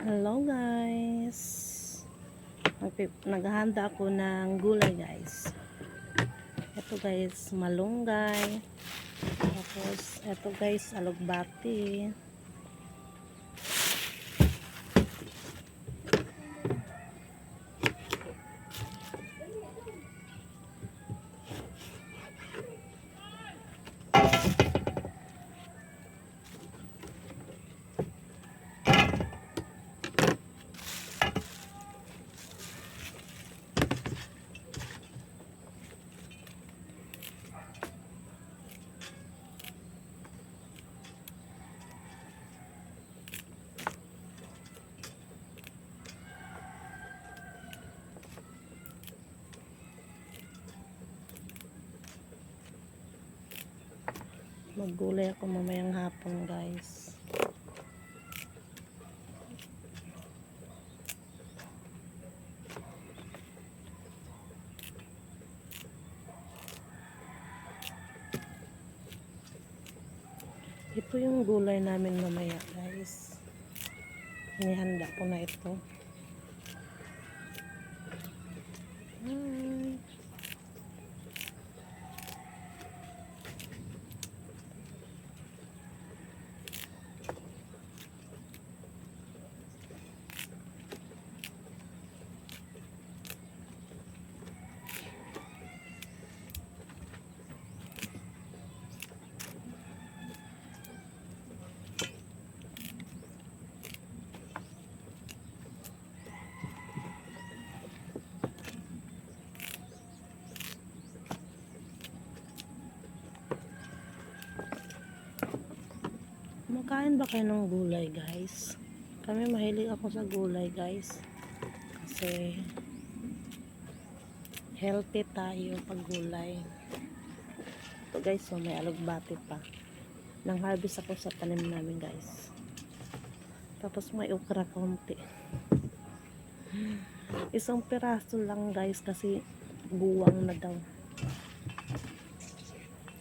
Hello guys. Naghahanda ako ng gulay guys. Ito guys, malunggay. Tapos, ito guys, alugbati. Maggulay ako mamayang hapon guys. Ito yung gulay namin mamaya guys. Inihanda ko na ito. Hi. Kumakain ba kayo ng gulay, guys? Kami mahilig ako sa gulay, guys. Kasi healthy tayo pag gulay. Ito, guys, so may alugbati pa. Nang harvest ako sa tanim namin, guys. Tapos may okra konti. Isang piraso lang, guys, kasi buwang na daw.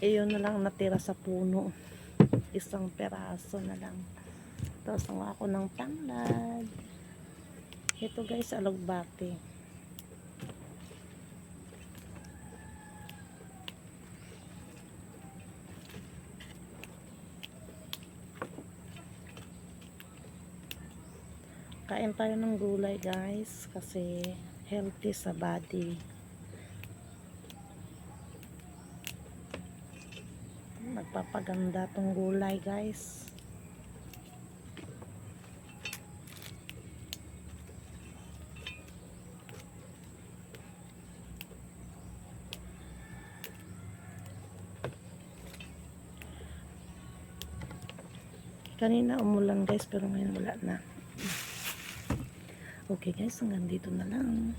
Iyon na lang natira sa puno isang peraso na lang. Tapos ang ako ng tanglad ito guys alugbati. Kain tayo ng gulay guys kasi healthy sa body nagpapaganda tong gulay guys. Kanina umulan guys pero ngayon wala na. Okay guys hanggang dito na lang